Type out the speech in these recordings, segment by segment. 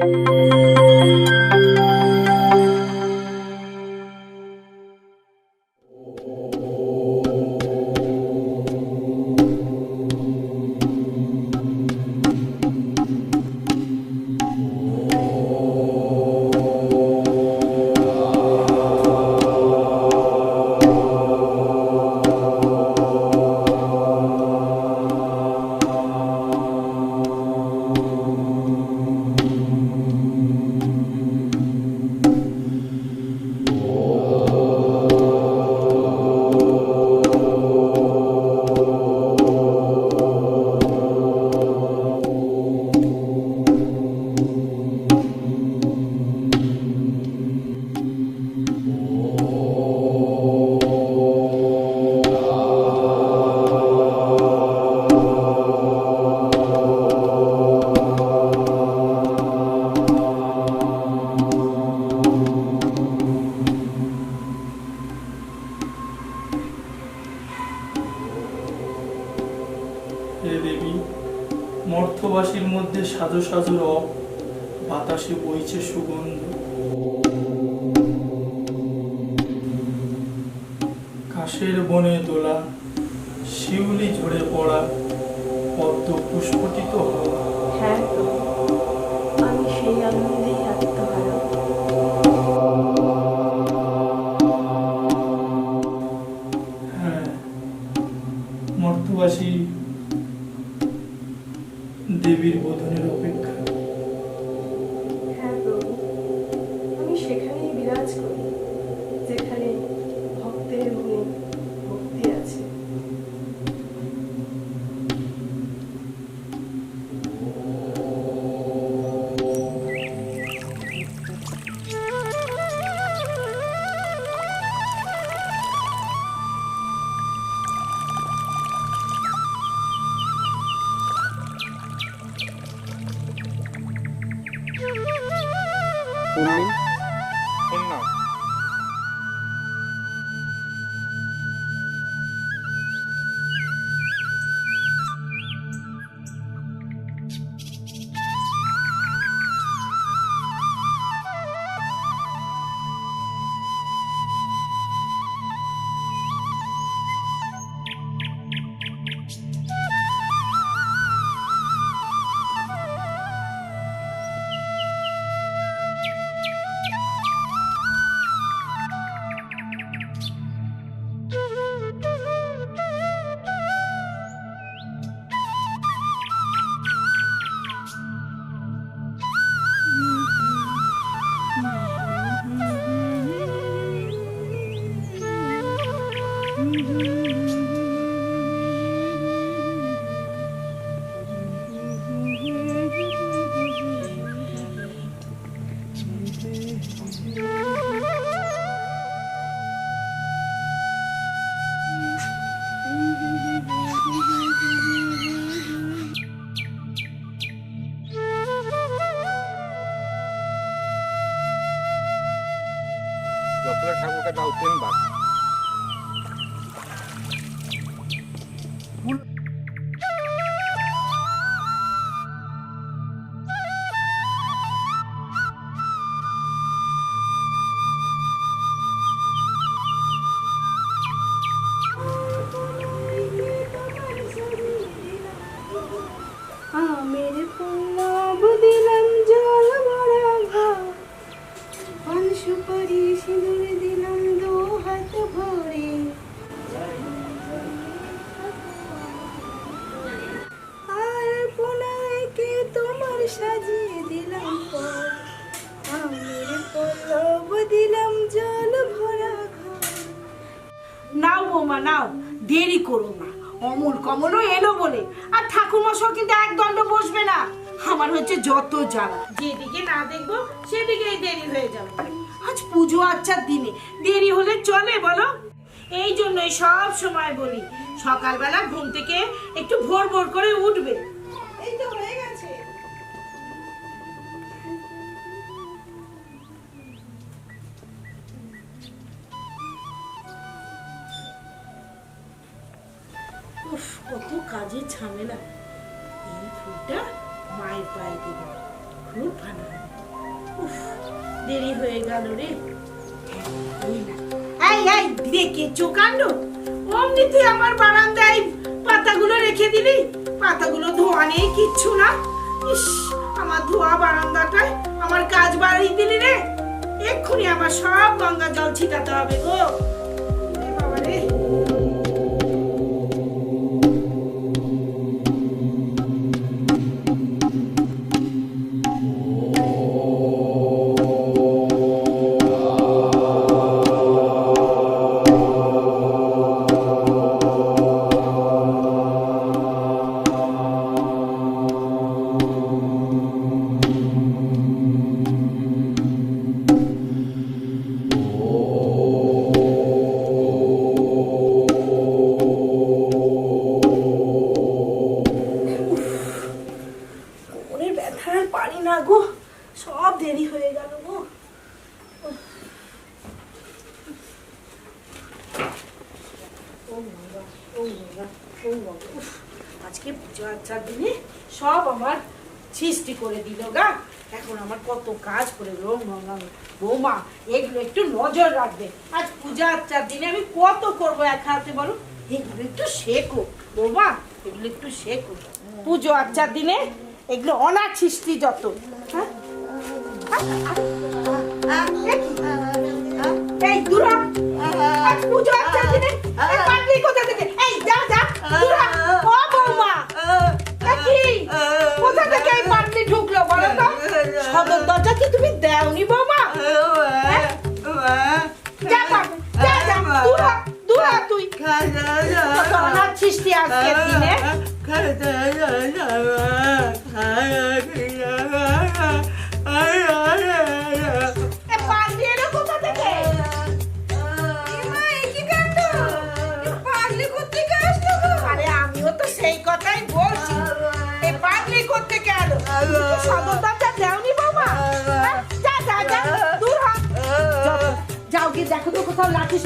Música ঠাকুরকে দাও তিনবার। ভোর ভোর করে উঠবে। গঙ্গা জল ছিটাতে হবে গো সৃষ্টি করে দিল গা। এখন আমার কত কাজ করে বৌমা, এগুলো একটু নজর রাখবে। আজ পূজা আচার দিনে আমি কত করব এক হাতে বলো? এগুলো একটু শেখো, বৌমা, এগুলো একটু শেখো। পুজো আচার দিনে এগুলো অনাথ সৃষ্টি যত। হ্যাঁ? থেকে? এই দরজা কি তুমি দেওনি বৌমা যা পাগলি, যা যা দূরা দূরা তুই কত অনাথ সৃষ্টি আজকের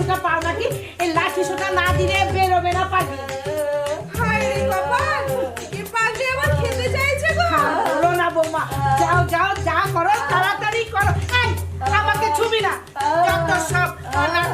সোটা পাও নাকি? এই লাঠি সোটা না দিলে বেরোবে না পাখি হ্যাঁ, না বৌমা যাও যাও যা করো তাড়াতাড়ি করো। আমাকে ছুবি না যত সব অনাথ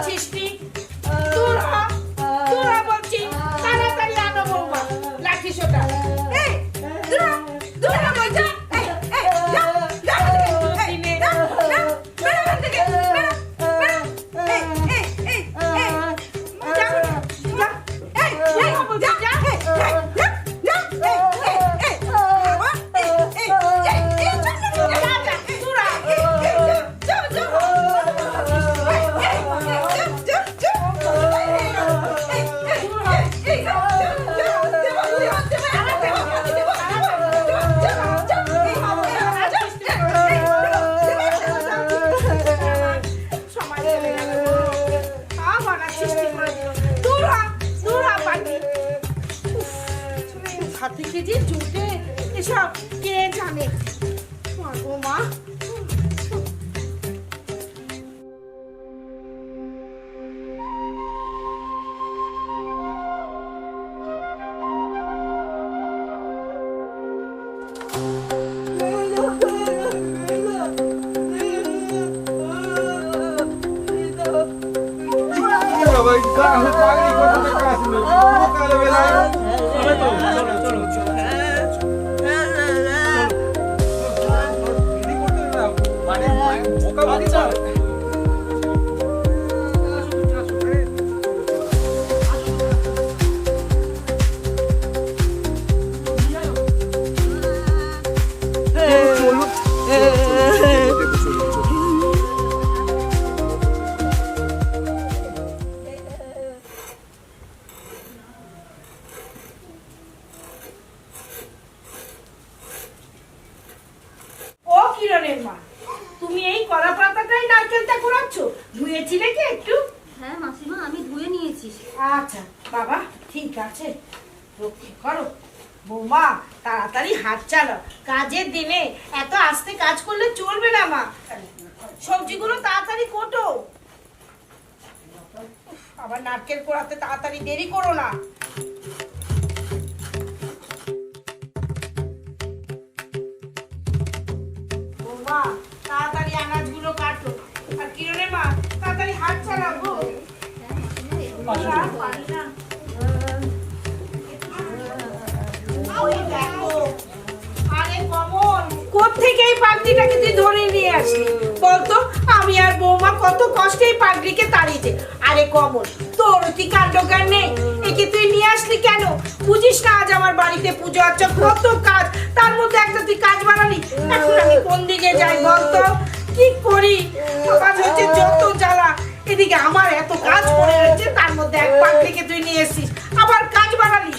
আছে? রক্ষে করো। বৌমা তাড়াতাড়ি হাত চালো কাজের দিনে এত আস্তে কাজ করলে চলবে না মা। সবজিগুলো তাড়াতাড়ি কোটো। আবার নারকেল কোড়াতে তাড়াতাড়ি দেরি করো না। বৌমা তাড়াতাড়ি কিরণে মা তাড়াতাড়ি হাত চালাবো পারি না। কোত্থেকে এই পাগড়িটাকে তুই ধরে নিয়ে আসলি? বলতো, আমি আর বৌমা কত কষ্টে এই পাগড়িকে তাড়িয়েছে। আরে কমল, তোর কি কাণ্ডজ্ঞান নেই? একে তুই নিয়ে আসলি কেন? বুঝিস না আজ আমার বাড়িতে পুজো আচ্ছা কত কাজ। তার মধ্যে একটা তুই কাজ বানালি? এখন আমি কোন দিকে যাই বলতো? কি করি? আমার হচ্ছে যত জ্বালা। এদিকে আমার এত কাজ পড়ে রয়েছে, তার মধ্যে এক পাগড়িকে তুই নিয়ে এসেছিস। আবার কাজ বানালি?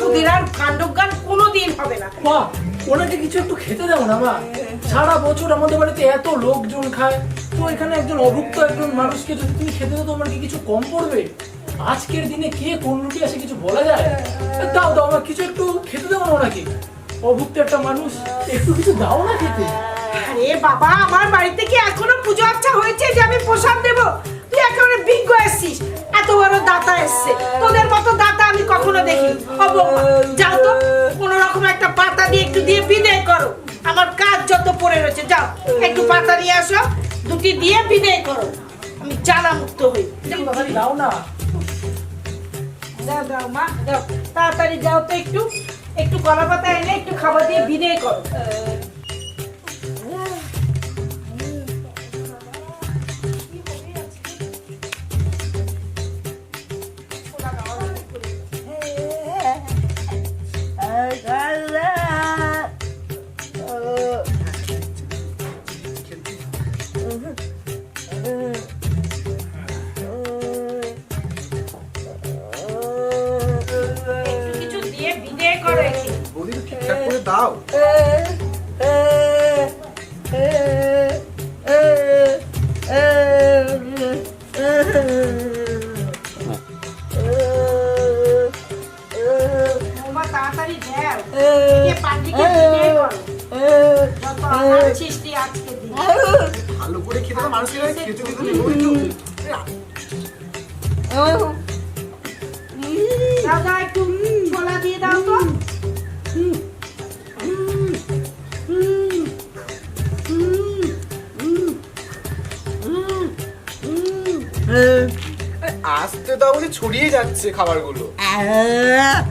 তোদের আর কাণ্ডজ্ঞান কোনোদিন হবে না। ওনাকে কিছু একটু খেতে দাও না, মা। সারা বছর আমাদের বাড়িতে এত লোকজন খায়। তো এখানে একজন অভুক্ত একজন মানুষকে যদি তুমি খেতে দাও তোমার কি কিছু কম পড়বে? আজকের দিনে কে কোন রুটি আসে কিছু বলা যায়? দাও দাও আমার কিছু একটু খেতে দাও না ওনাকে। অভুক্ত একটা মানুষ, একটু কিছু দাও না খেতে। আরে বাবা, আমার বাড়িতে কি এখনও পুজো আচ্ছা হয়েছে যে আমি প্রসাদ দেব? তুই একেবারে বিজ্ঞ এসছিস। এত বড় দাতা এসছে। তোদের মতো দাতা কখনো দেখি। যাও তো কোন রকম একটা পাতা দিয়ে একটু দিয়ে বিদায় করো। আমার কাজ যত পড়ে রয়েছে যাও একটু পাতা নিয়ে আসো দুটি দিয়ে বিদায় করো। আমি জ্বালা মুক্ত হই দাও না। মা তাড়াতাড়ি যাও তো একটু। একটু কলা পাতা এনে একটু খাবার দিয়ে বিদায় করো। আসতে দাও বলে ছড়িয়ে যাচ্ছে খাবারগুলো। খাও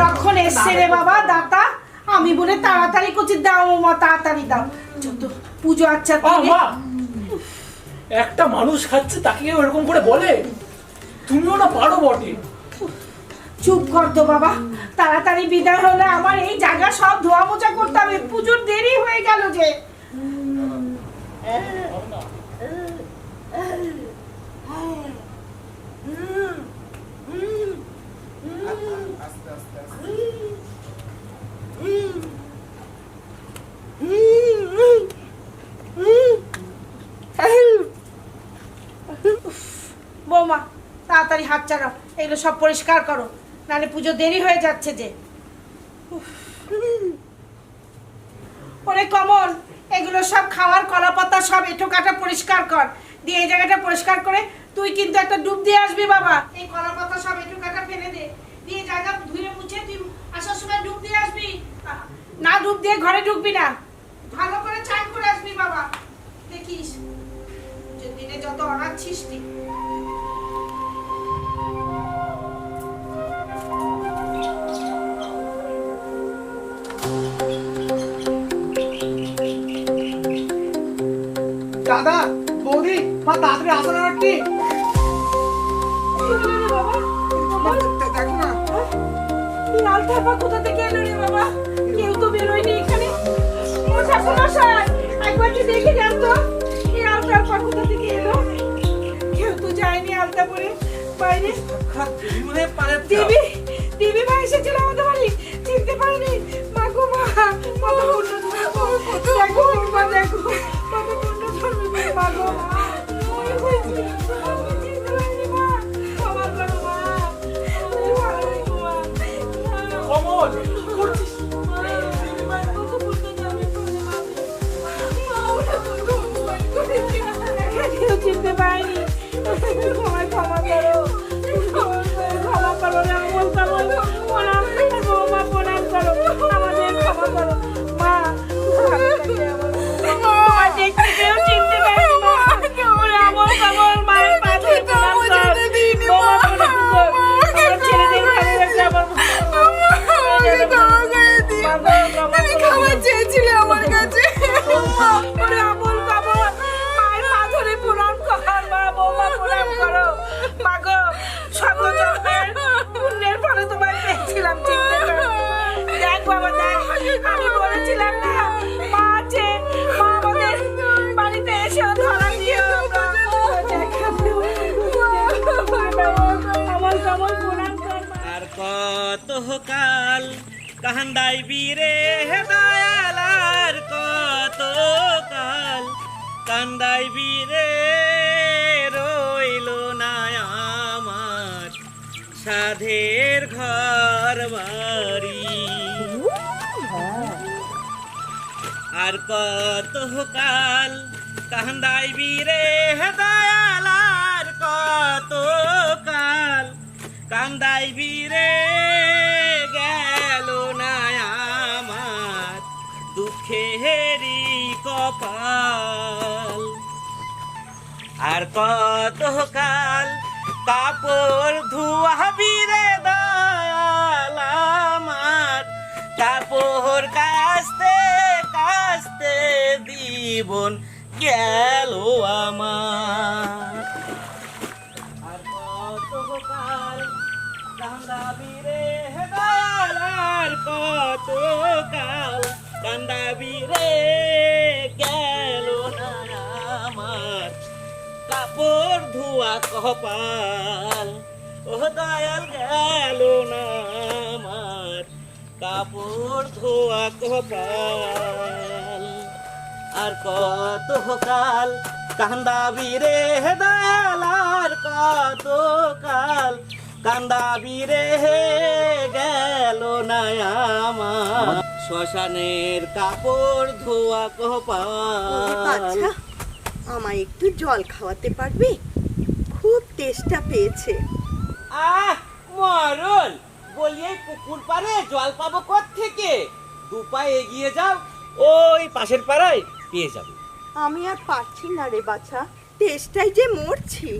লক্ষণ এসছে রে বাবা দাতা আমি বলে তাড়াতাড়ি করছি দাও মা তাড়াতাড়ি দাও। যত পুজো আচ্ছা একটা মানুষ খাচ্ছে তাকে এরকম করে বলে? তুমিও না পারো বটে। চুপ কর তো বাবা তাড়াতাড়ি বিদায় হলে আমার এই জায়গা সব ধোয়া মোছা করতে হবে। পুজোর দেরি হয়ে গেল যে। আস্তে বৌমা, তাড়াতাড়ি হাত চালাও এগুলো সব পরিষ্কার করো, নাহলে পুজো দেরি হয়ে যাচ্ছে যে। ওরে কমল, এগুলো সব খাওয়ার কলা পাতা সব এঁটো কাটা পরিষ্কার কর। দিয়ে এই জায়গাটা পরিষ্কার করে তুই কিন্তু একটা ডুব দিয়ে আসবি বাবা। এই কলা পাতা সব এঁটো কাটা ফেলে দে। দিয়ে জায়গা ধুয়ে মুছে তুই আসার সময় ডুব দিয়ে আসবি। না ডুব দিয়ে ঘরে ঢুকবি না। ভালো করে চান করে আসবি বাবা। যত অনাথ ছিস দাদা বৌদি মা তাড়াতাড়ি আসো না একটি দেখো না। কোথা থেকে এলো রে বাবা? কেউ তো বেরোয়নি এখানে। ঠান্ডা পড়ে বাইরে দিবি দিবি ভাই এসেছিল আমাদের বাড়ি। চিনতে পারিনি। মা গো মা। কত উন্নত দেখো দেখো কত উন্নত মা গো মা। ক্ষমা করো মা কত কাল কাহান্দাই বীরে দয়াল আর কত কাল কান্দাই বীরে রইল না আমার সাধের ঘর বাড়ি আর কত কাল কান্দাই বীরে কান্দাই বীরে গেল না আমার, দুঃখে হেরি কপাল। আর কত কাল কাপড় ধোয়া বীরে দয়াল আমার কাপড় কাস্তে কাস্তে দিবন গেল আমার। কপাল ও দয়াল গেল না আমার, কাপড় ধোয়া কপাল আর কত কাল কান্দাবি রে দয়াল, আর কত কাল কান্দাবি রে গেল না আমার। শ্মশানের কাপড় ধোয়া কপাল আচ্ছা আমায় একটু জল খাওয়াতে পারবে? তেষ্টা পেয়েছে। আহ মরল বলি এই পুকুর পাড়ে জল পাবো থেকে দু পা এগিয়ে যাও ওই পাশের পাড়ায় পেয়ে যাবে। আমি আর পারছি না রে বাছা তেষ্টায় যে মরছি।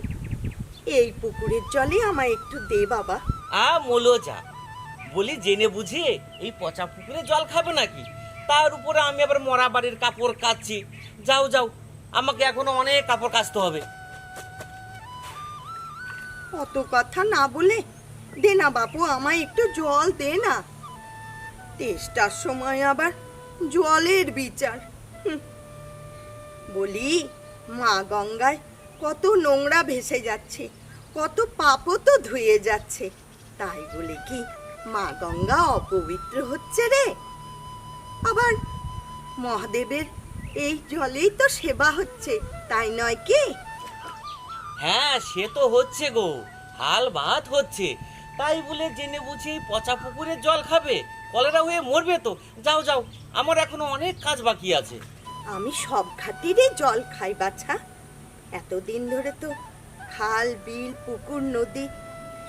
এই পুকুরের জলে আমায় একটু দে বাবা। আ মোলো যা বলি জেনে বুঝিয়ে এই পচা পুকুরে জল খাবে নাকি? তার উপরে আমি আবার মরা বাড়ির কাপড় কাচ্ছি। যাও যাও আমাকে এখনও অনেক কাপড় কাচতে হবে। অত কথা না বলে দে না বাপু, আমায় একটু জল দে না। তেষ্টার সময় আবার জলের বিচার। বলি, মা গঙ্গায় কত নোংরা ভেসে যাচ্ছে, কত পাপও তো ধুয়ে যাচ্ছে। তাই বলে কি, মা গঙ্গা অপবিত্র হচ্ছে রে। আবার মহাদেবের এই জলেই তো সেবা হচ্ছে, তাই নয় কি? হ্যাঁ সে তো হচ্ছে গো। হাল ভাত হচ্ছে। তাই বলে জেনে বুঝি পচা পুকুরের জল খাবে। কলেরা হয়ে মরবে তো। যাও যাও আমার এখনও অনেক কাজ বাকি আছে। আমি সব ঘাটিরই জল খাই বাছা। এতদিন ধরে তো খাল বিল পুকুর নদী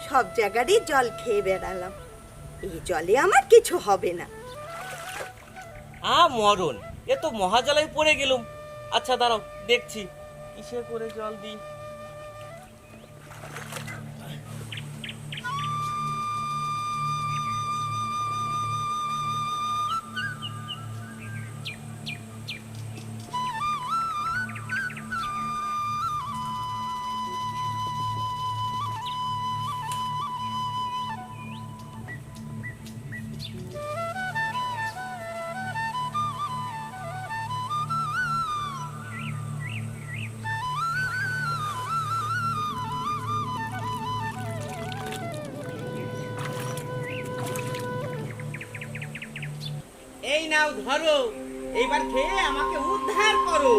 সব জায়গারই জল খেয়ে বেড়ালাম। এই জলে আমার কিছু হবে না। আ মরণ। এ তো মহাজালায় পড়ে গেলুম। আচ্ছা দাঁড়াও দেখছি। কিসে করে জল দিই? নাও ধরো। এবার খেয়ে আমাকে উদ্ধার করো।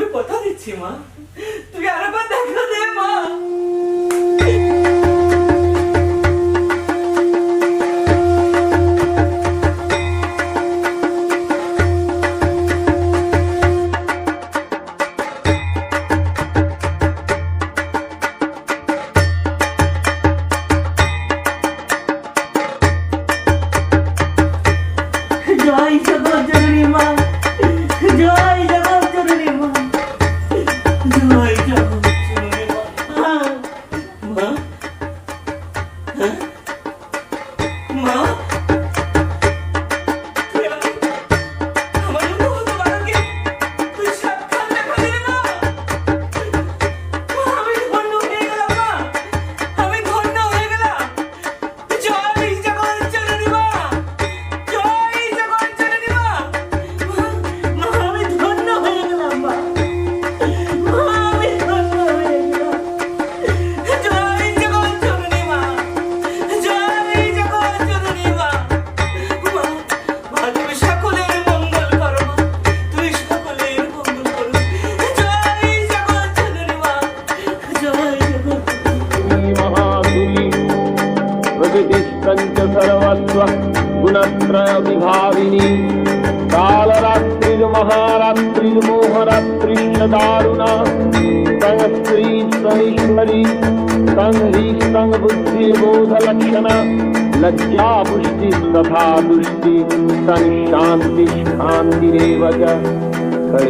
আমি কথা দিচ্ছি মা। তুই আরেকবার দেখা দে মা। ीस्तिबोधलक्षण लज्जा पुष्टि पुष्टिस्तथा दुष्टि च।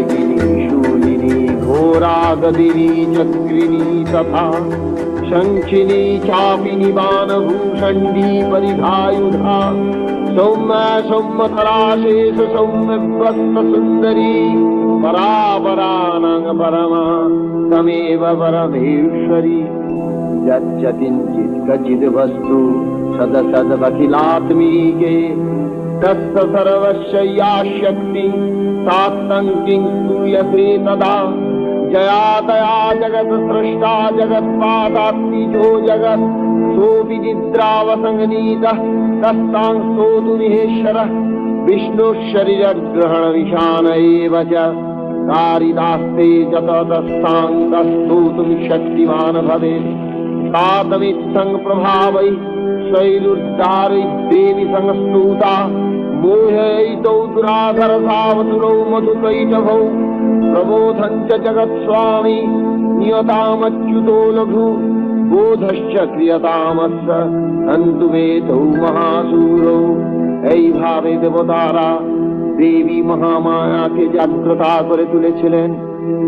जिनी शूलिनी घोरागदिनी चक्रिणी तथा शङ्खिनी चापि निबानभूषण्डी परिधायुधा। सौम्य सौम्यपराशेष सौम्यवत्नसुन्दरी परावरानङ्ग तमेव परमेश्वरी यच्चकिञ्चित् क्वचिद् वस्तु सदसदखिलात्मीके तस्य सर्वस्य या शक्ति सात्तं किं स्तूयते तदा। जया तया जगत् सृष्टा जगत्पादात्मिजो जगत्। सोऽपि निद्रावसङ्गनीतः तस्तां स्तोतु महेश्वरः विष्णुः शरीरग्रहणविशान एव च कारिदास्ते जतदस्थाङ्गस्तोतुम् शक्तिमान् भवेत् कातमित्सङ्प्रभावैः शैलुद्धारै देवि संस्तूता मोहैतौ दुराधरसावसुरौ मधुकैटभौ। प्रबोधम् च जगत्स्वामी नियतामच्युतो लघु। बोधश्च क्रियतामत्र हन्तुमेतौ महासूरौ ऐ भावे देवतारा দেবী মহামায়াকে জাগ্রতা করে তুলেছিলেন।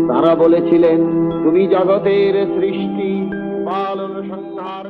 তারা বলেছিলেন তুমি জগতের সৃষ্টি পালন সংসার